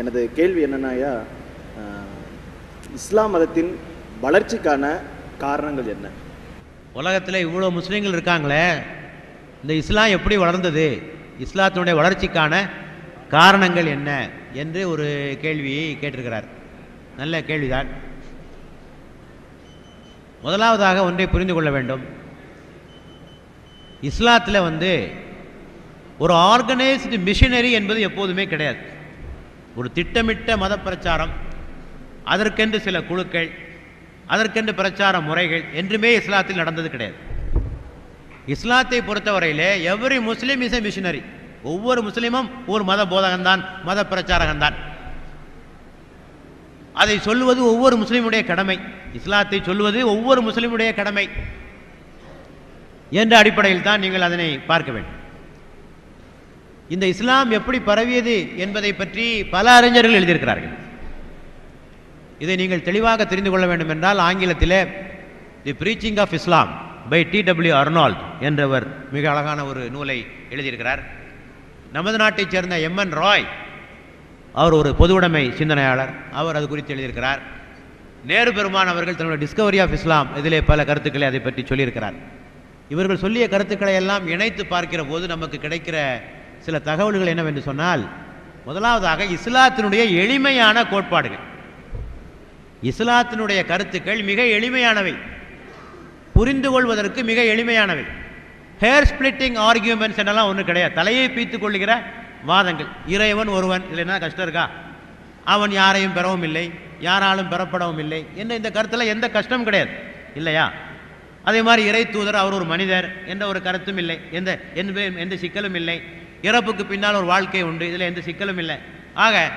எனது கேள்வி என்னன்னாயா இஸ்லாம் மதத்தின் வளர்ச்சிக்கான காரணங்கள் என்ன? உலகத்தில் இவ்வளோ முஸ்லீம்கள் இருக்காங்களே இந்த இஸ்லாம் எப்படி வளர்ந்தது? இஸ்லாத்தினுடைய வளர்ச்சிக்கான காரணங்கள் என்ன? என்று ஒரு கேள்வியை கேட்டிருக்கிறார். நல்ல கேள்விதான். முதலாவதாக ஒன்றை புரிந்து கொள்ள வேண்டும். இஸ்லாத்தில் வந்து ஒரு ஆர்கனைஸ்டு மிஷினரி என்பது எப்போதுமே கிடையாது. ஒரு திட்டமிட்ட மத பிரச்சாரம் அதற்கென்று சில குழுக்கள் அதற்கென்று பிரச்சார முறைகள் என்றுமே இஸ்லாத்தில் நடந்தது கிடையாது. இஸ்லாத்தை பொறுத்தவரையிலே every Muslim is a missionary ஒவ்வொரு முஸ்லீமும் ஒரு மத போதகன்தான் மத பிரச்சாரகன்தான். அதை சொல்லுவது ஒவ்வொரு முஸ்லீமுடைய கடமை. இஸ்லாத்தை சொல்லுவது ஒவ்வொரு முஸ்லீமுடைய கடமை. என்ற அடிப்படையில் தான் நீங்கள் அதனை பார்க்க வேண்டும். இந்த இஸ்லாம் எப்படி பரவியது என்பதை பற்றி பல அறிஞர்கள் எழுதியிருக்கிறார்கள். இதை நீங்கள் தெளிவாக தெரிந்து கொள்ள வேண்டும் என்றால் ஆங்கிலத்திலே the preaching of Islam by T W Arnold என்றவர் மிக அழகான ஒரு நூலை எழுதியிருக்கிறார். நமது நாட்டைச் சேர்ந்த எம்என் ராய் அவர் ஒரு பொதுவுடைமை சிந்தனையாளர். அவர் அது குறித்து எழுதியிருக்கிறார். நேரு பெருமான் அவர்கள் தன்னுடைய டிஸ்கவரி ஆஃப் இஸ்லாம் இதிலே பல கருத்துக்களை அதை பற்றி சொல்லியிருக்கிறார். இவர்கள் சொல்லிய கருத்துக்களை எல்லாம் இணைத்து பார்க்கிற போது நமக்கு கிடைக்கிற சில தகவல்கள் என்னவென்று சொன்னால் முதலாவதாக இஸ்லாத்தினுடைய எளிமையான கோட்பாடுகள். இஸ்லாத்தினுடைய கருத்துக்கள் மிக எளிமையானவை. புரிந்து கொள்வதற்கு மிக எளிமையானவை. ஹேர் ஸ்பிளிட்டிங் ஆர்கியூமெண்ட்ஸ் என்னெல்லாம் ஒன்றும் கிடையாது. தலையை பீத்துக் கொள்ளுகிற வாதங்கள். இறைவன் ஒருவன் இல்லைன்னா கஷ்டம் இருக்கா? அவன் யாரையும் பெறவும் இல்லை. யாராலும் பெறப்படவும் இல்லை என்ற இந்த கருத்தில் எந்த கஷ்டமும் கிடையாது. இல்லையா? அதே மாதிரி இறை தூதர் அவர் ஒரு மனிதர் என்ற ஒரு கருத்தும் இல்லை. எந்த எந்த எந்த சிக்கலும் இல்லை. இறப்புக்கு பின்னால் ஒரு வாழ்க்கை உண்டு. இதில் எந்த சிக்கலும் இல்லை. ஆக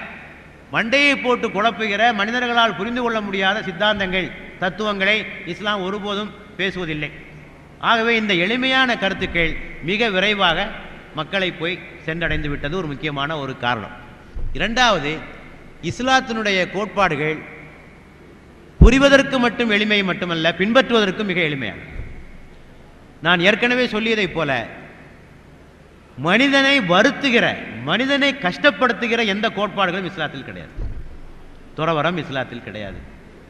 மண்டையை போட்டு குழப்புகிற மனிதர்களால் புரிந்து கொள்ள முடியாத சித்தாந்தங்கள் தத்துவங்களை இஸ்லாம் ஒருபோதும் பேசுவதில்லை. ஆகவே இந்த எளிமையான கருத்துக்கள் மிக விரைவாக மக்களை போய் சென்றடைந்து விட்டது ஒரு முக்கியமான ஒரு காரணம். இரண்டாவது இஸ்லாத்தினுடைய கோட்பாடுகள் புரிவதற்கு மட்டும் எளிமை மட்டுமல்ல பின்பற்றுவதற்கும் மிக எளிமையாக நான் ஏற்கனவே சொல்லியதைப் போல மனிதனை வருத்துகிற மனிதனை கஷ்டப்படுத்துகிற எந்த கோட்பாடுகளும் இஸ்லாத்தில் கிடையாது. துறவரம் இஸ்லாத்தில் கிடையாது.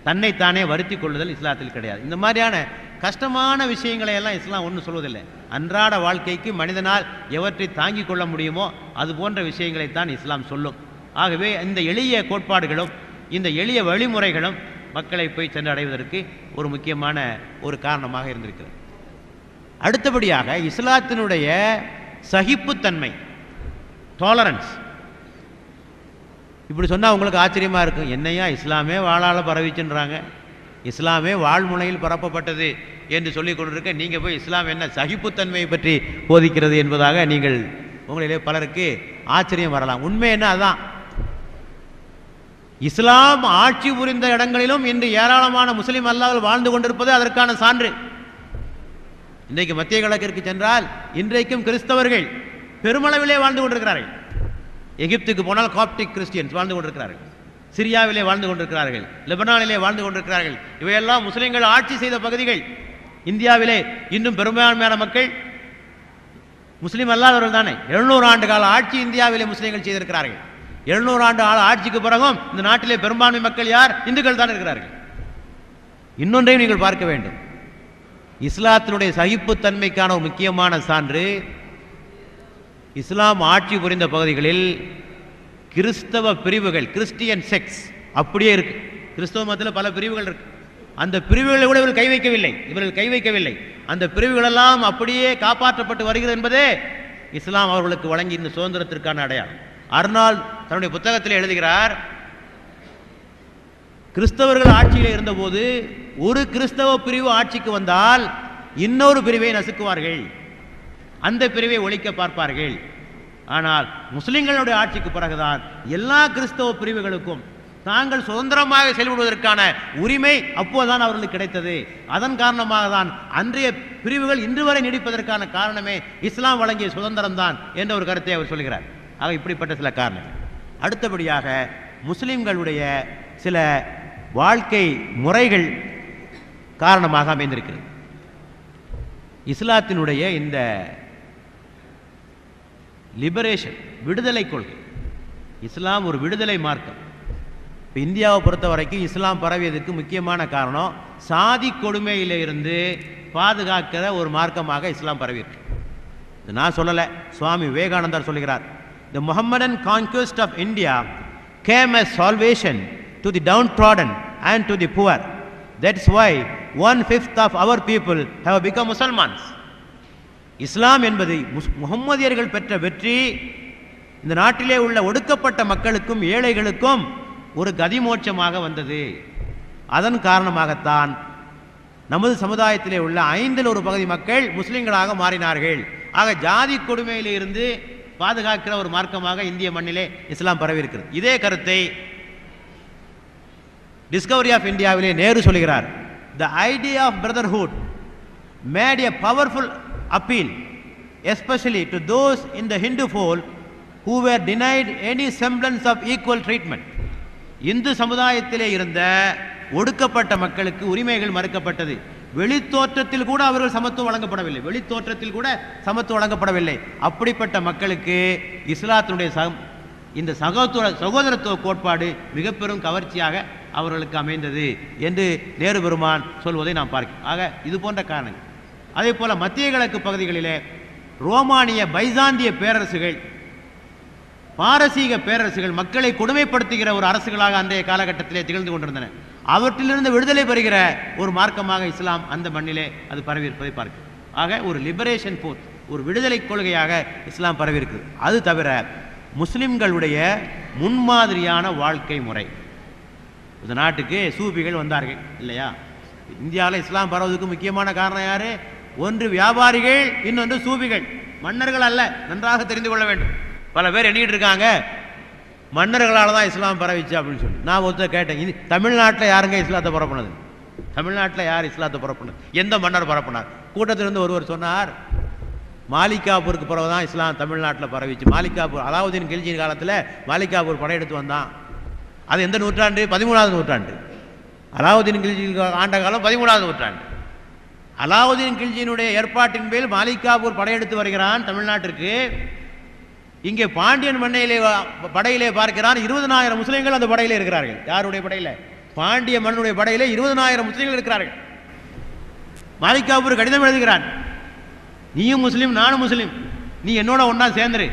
தன்னைத்தானே வருத்தி கொள்ளுதல் இஸ்லாத்தில் கிடையாது. இந்த மாதிரியான கஷ்டமான விஷயங்களை எல்லாம் இஸ்லாம் ஒன்றும் சொல்வதில்லை. அன்றாட வாழ்க்கைக்கு மனிதனால் எவற்றை தாங்கிக் கொள்ள முடியுமோ அது போன்ற விஷயங்களைத்தான் இஸ்லாம் சொல்லும். ஆகவே இந்த எளிய கோட்பாடுகளும் இந்த எளிய வழிமுறைகளும் மக்களை போய் சென்றடைவதற்கு ஒரு முக்கியமான ஒரு காரணமாக இருந்திருக்கிறது. அடுத்தபடியாக இஸ்லாத்தினுடைய சகிப்புத்தன்மை டாலரன்ஸ் இப்படி சொன்னால் உங்களுக்கு ஆச்சரியமாக இருக்கும். என்னையா இஸ்லாமே வாழால் பரவிச்சுன்றாங்க? இஸ்லாமே வாழ்முனையில் பரப்பப்பட்டது என்று சொல்லிக் கொண்டிருக்க நீங்கள் போய் இஸ்லாம் என்ன சகிப்புத்தன்மையை பற்றி போதிக்கிறது என்பதாக நீங்கள் உங்களிலே பலருக்கு ஆச்சரியம் வரலாம். உண்மை என்ன அதுதான் இஸ்லாம் ஆட்சி புரிந்த இடங்களிலும் இன்று ஏராளமான முஸ்லீம் அல்லாமல் வாழ்ந்து கொண்டிருப்பது அதற்கான சான்று. இன்றைக்கு மத்திய கிழக்கிற்கு சென்றால் இன்றைக்கும் கிறிஸ்தவர்கள் பெருமளவிலே வாழ்ந்து கொண்டிருக்கிறார்கள். எகிப்துக்கு போனால் காப்டிக் கிறிஸ்டியன்ஸ் வாழ்ந்து கொண்டிருக்கிறார்கள். சிரியாவிலே வாழ்ந்து கொண்டிருக்கிறார்கள். லெபனானிலே வாழ்ந்து கொண்டிருக்கிறார்கள். இவையெல்லாம் முஸ்லீம்கள் ஆட்சி செய்த பகுதிகள். இந்தியாவிலே இன்னும் பெரும்பான்மையான மக்கள் முஸ்லீம் அல்லாதவர்கள் தானே. எழுநூறு ஆண்டு கால ஆட்சி இந்தியாவிலே முஸ்லீம்கள் செய்திருக்கிறார்கள். எழுநூறு ஆண்டு ஆள் ஆட்சிக்கு பிறகும் இந்த நாட்டிலே பெரும்பான்மை மக்கள் யார்? இந்துக்கள் தான் இருக்கிறார்கள். இன்னொன்றையும் நீங்கள் பார்க்க வேண்டும். இஸ்லாத்தினுடைய சகிப்புத்தன்மைக்கான ஒரு முக்கியமான சான்று இஸ்லாம் ஆட்சி புரிந்த பகுதிகளில் கிறிஸ்தவ பிரிவுகள் கிறிஸ்டியன் செக்ஸ் அப்படியே இருக்கு. கிறிஸ்தவ மதத்தில் பல பிரிவுகள் இருக்கு. அந்த பிரிவுகளை கூட இவர்கள் கை வைக்கவில்லை. இவர்கள் கை வைக்கவில்லை. அந்த பிரிவுகளெல்லாம் அப்படியே காப்பாற்றப்பட்டு வருகிறது என்பதே இஸ்லாம் அவர்களுக்கு வழங்கி இந்த சுதந்திரத்திற்கான அடையாளம். அர்னால் தன்னுடைய புத்தகத்தில் எழுதுகிறார் கிறிஸ்தவர்கள் ஆட்சியில் இருந்தபோது ஒரு கிறிஸ்தவ பிரிவு ஆட்சிக்கு வந்தால் இன்னொரு பிரிவை நசுக்குவார்கள். அந்த பிரிவை ஒழிக்க பார்ப்பார்கள். ஆனால் முஸ்லிம்களுடைய ஆட்சிக்கு பிறகுதான் எல்லா கிறிஸ்தவ பிரிவுகளுக்கும் தாங்கள் சுதந்திரமாக செயல்படுவதற்கான உரிமை அப்போதுதான் அவர்களுக்கு கிடைத்தது. அதன் காரணமாக தான் அன்றைய பிரிவுகள் இன்று வரை நீடிப்பதற்கான காரணமே இஸ்லாம் வழங்கிய சுதந்திரம் தான் என்ற ஒரு கருத்தை அவர் சொல்கிறார். ஆக இப்படிப்பட்ட சில காரணங்கள். அடுத்தபடியாக முஸ்லிம்களுடைய சில வாழ்க்கை முறைகள் காரணமாக அமைந்திருக்கிறது. இஸ்லாத்தினுடைய இந்த லிபரேஷன் விடுதலை கொள்கை. இஸ்லாம் ஒரு விடுதலை மார்க்கம். இப்போ இந்தியாவை பொறுத்த வரைக்கும் இஸ்லாம் பரவியதுக்கு முக்கியமான காரணம் சாதி கொடுமையிலிருந்து பாதுகாக்கிற ஒரு மார்க்கமாக இஸ்லாம் பரவியிருக்கு. இது நான் சொல்லலை சுவாமி விவேகானந்தர் சொல்லுகிறார் the Mohammedan conquest of India came as salvation to the downtrodden and to the poor that's why one fifth of our people have become Mussalmans இஸ்லாம் என்பது முஸ் முகம்மதியர்கள் பெற்ற வெற்றி. இந்த நாட்டிலே உள்ள ஒடுக்கப்பட்ட மக்களுக்கும் ஏழைகளுக்கும் ஒரு கதிமோட்சமாக வந்தது. அதன் காரணமாகத்தான் நமது சமுதாயத்திலே உள்ள ஐந்தில் ஒரு பகுதி மக்கள் முஸ்லிம்களாக மாறினார்கள். ஆக ஜாதி கொடுமையிலிருந்து பாதுகாக்கிற ஒரு மார்க்கமாக இந்திய மண்ணிலே இஸ்லாம் பரவியிருக்கிறது. இதே கருத்தை டிஸ்கவரி ஆஃப் இந்தியாவிலே நேரு சொல்கிறார் the idea of brotherhood made a powerful appeal especially to those in the Hindu fold who were denied any semblance of equal treatment Hindu சமுதாயத்திலே இருந்த ஒடுக்கப்பட்ட மக்களுக்கு உரிமைகள் மறுக்கப்பட்டது. வெளித்தோற்றத்தில் கூட அவர்கள் சமத்துவம் வழங்கப்படவில்லை. வெளித்தோற்றத்தில் கூட சமத்துவம் வழங்கப்படவில்லை. அப்படிப்பட்ட மக்களுக்கு இஸ்லாத்தினுடைய சகம் இந்த சகோதர சகோதரத்துவ கோட்பாடு மிக பெரும் கவர்ச்சியாக அவர்களுக்கு அமைந்தது என்று நேரு பெருமான் சொல்வதை நாம் பார்க்கிறோம் ஆக இது போன்ற காரணங்கள். அதே போல் மத்திய கிழக்கு பகுதிகளிலே ரோமானிய பைசாந்திய பேரரசுகள் பாரசீக பேரரசுகள் மக்களை கொடுமைப்படுத்துகிற ஒரு அரசுகளாக அன்றைய காலகட்டத்திலே திகழ்ந்து கொண்டிருந்தன. அவற்றிலிருந்து விடுதலை பெறுகிற ஒரு மார்க்கமாக இஸ்லாம் அந்த மண்ணிலே அது பரவி இருப்பதை ஆக ஒரு லிபரேஷன் போர் ஒரு விடுதலை கொள்கையாக இஸ்லாம் பரவி இருக்குது அது தவிர முஸ்லிம்களுடைய முன்மாதிரியான வாழ்க்கை முறை. இந்த நாட்டுக்கு சூபிகள் வந்தார்கள் இல்லையா? இந்தியாவில் இஸ்லாம் பரவதுக்கு முக்கியமான காரணம் யார்? ஒன்று வியாபாரிகள் இன்னொன்று சூபிகள் மன்னர்கள் அல்ல நன்றாக தெரிந்து கொள்ள வேண்டும். பல பேர் எண்ணிட்டு இருக்காங்க மன்னர்களால் தான் இஸ்லாம் பரவிச்சு அப்படின்னு சொல்லி. நான் ஒருத்தர் கேட்டேன் இது தமிழ்நாட்டில் யாருங்க இஸ்லாத்தை பரப்புனது தமிழ்நாட்டில் யார் இஸ்லாத்தை பரப்புனது எந்த மன்னர் பரப்புனார் கூட்டத்திலிருந்து ஒருவர் சொன்னார் மாலிகாபூருக்கு பிறகு தான் இஸ்லாம் தமிழ்நாட்டில் பரவிச்சு மாலிகாபூர் அலாவுதீன் கில்ஜியின் காலத்தில் மாலிகாபூர் படையெடுத்து வந்தான். அது எந்த நூற்றாண்டு? பதிமூணாவது நூற்றாண்டு. அலாவுதீன் கில்ஜி ஆண்ட காலம் பதிமூணாவது நூற்றாண்டு. அலாவுதீன் கில்ஜியினுடைய ஏற்பாட்டின் மேல் மாலிகாபூர் படையெடுத்து வருகிறான் தமிழ்நாட்டிற்கு. இங்கே பாண்டியன் மண்ணையிலே படையிலே பார்க்கிறான். இருபதனாயிரம் முஸ்லீம்கள் அந்த படையிலே இருக்கிறார்கள். யாருடைய படையில்? பாண்டிய மண்ணுடைய படையிலே இருபதனாயிரம் முஸ்லீம்கள் இருக்கிறார்கள். மாலிகாபூர் கடிதம் எழுதுகிறான். நீயும் முஸ்லீம் நானும் முஸ்லீம். நீ என்னோட ஒன்றா சேர்ந்துரு.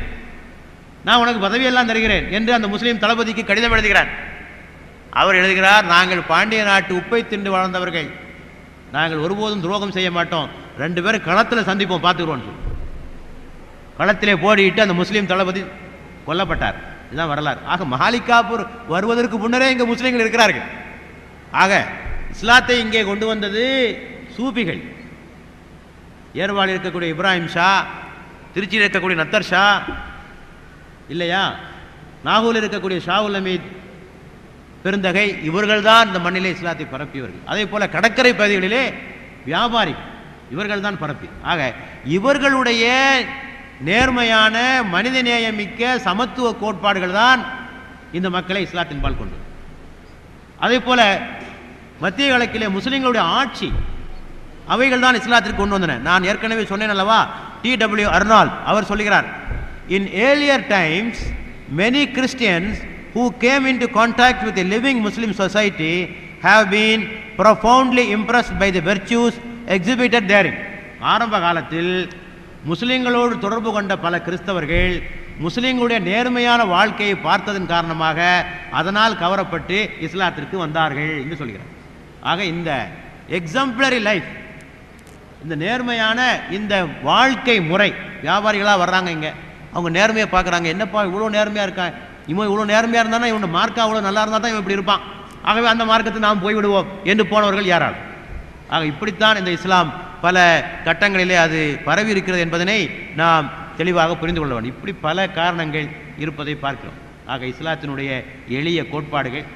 நான் உனக்கு பதவியெல்லாம் தருகிறேன் என்று அந்த முஸ்லீம் தளபதிக்கு கடிதம் எழுதுகிறார். அவர் எழுதுகிறார் நாங்கள் பாண்டிய நாட்டு உப்பை தின்று வாழ்ந்தவர்கள். நாங்கள் ஒருபோதும் துரோகம் செய்ய மாட்டோம். ரெண்டு பேரும் களத்தில் சந்திப்போம் பார்த்துக்கிறோம் சொல்லி. களத்திலே போடிட்டு அந்த முஸ்லீம் தளபதி கொல்லப்பட்டார். இதுதான் வரலாறு. ஆக மகாலிகாபூர் வருவதற்கு முன்னரே இங்கே முஸ்லீம்கள் இருக்கிறார்கள். ஆக இஸ்லாத்தை இங்கே கொண்டு வந்தது சூபிகள் ஏர்வாளில் இருக்கக்கூடிய இப்ராஹிம் ஷா திருச்சியில் இருக்கக்கூடிய நத்தர் ஷா இல்லையா? நாகூரில் இருக்கக்கூடிய ஷாவுல் அமீத் பெருந்தகை இவர்கள்தான் இந்த மண்ணிலே இஸ்லாத்தை பரப்பியவர்கள். அதே போல கடற்கரை பகுதிகளிலே வியாபாரி இவர்கள் தான் பரப்பி. ஆக இவர்களுடைய நேர்மையான மனிதநேயமிக்க சமத்துவ கோட்பாடுகள் தான் இந்த மக்களை இஸ்லாத்தின் பால் கொண்டு அதே போல மத்திய கிழக்கிலே முஸ்லிம்களுடைய ஆட்சி அவைகள் தான் இஸ்லாத்திற்கு கொண்டு வந்தன. நான் ஏற்கனவே சொன்னேன் அல்லவா? டி டபிள்யூ அருணால் அவர் சொல்லுகிறார் in earlier times many Christians who came into contact with a living Muslim society have been profoundly impressed by the virtues exhibited therein. ஆரம்ப காலத்தில் முஸ்லிம்களோடு தொடர்பு கொண்ட பல கிறிஸ்தவர்கள் முஸ்லிம்களுடைய நேர்மையான வாழ்க்கையை பார்த்ததன் காரணமாக அதனால் கவரப்பட்டு இஸ்லாத்திற்கு வந்தார்கள் என்று சொல்கிறார் ஆக இந்த எக்ஸாம்பிளரி லைஃப் இந்த நேர்மையான இந்த வாழ்க்கை முறை வியாபாரிகளாக வர்றாங்க இங்கே அவங்க நேர்மையை பார்க்குறாங்க. என்னப்பா இவ்வளோ நேர்மையாக இருக்கான் இவன் இவ்வளோ நேர்மையாக இருந்தானா? இவனோட மார்க்கா அவ்வளோ நல்லா இருந்தால் தான் இவன் இப்படி இருப்பான். ஆகவே அந்த மார்க்கத்தை நாம் போய்விடுவோம். என்று போனவர்கள் யாரால்? ஆக இப்படித்தான் இந்த இஸ்லாம் பல கட்டங்களிலே அது பரவி இருக்கிறது என்பதனை நாம் தெளிவாக புரிந்து கொள்ள வேண்டும். இப்படி பல காரணங்கள் இருப்பதை பார்க்கிறோம். ஆக இஸ்லாத்தினுடைய எளிய கோட்பாடுகள்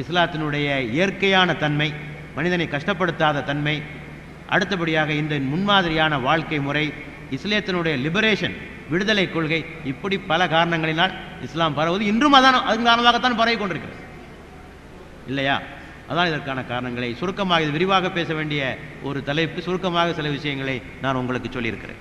இஸ்லாத்தினுடைய இயற்கையான தன்மை மனிதனை கஷ்டப்படுத்தாத தன்மை அடுத்தபடியாக இந்த முன்மாதிரியான வாழ்க்கை முறை இஸ்லாத்தினுடைய லிபரேஷன் விடுதலை கொள்கை இப்படி பல காரணங்களினால் இஸ்லாம் பரவுவது இன்றும் அதான் அதன் காரணமாகத்தான் பரவி கொண்டிருக்கிறது. இல்லையா? அதான் இதற்கான காரணங்களை சுருக்கமாக இது விரிவாக பேச வேண்டிய ஒரு தலைப்பு சுருக்கமாக சில விஷயங்களை நான் உங்களுக்கு சொல்லியிருக்கிறேன்.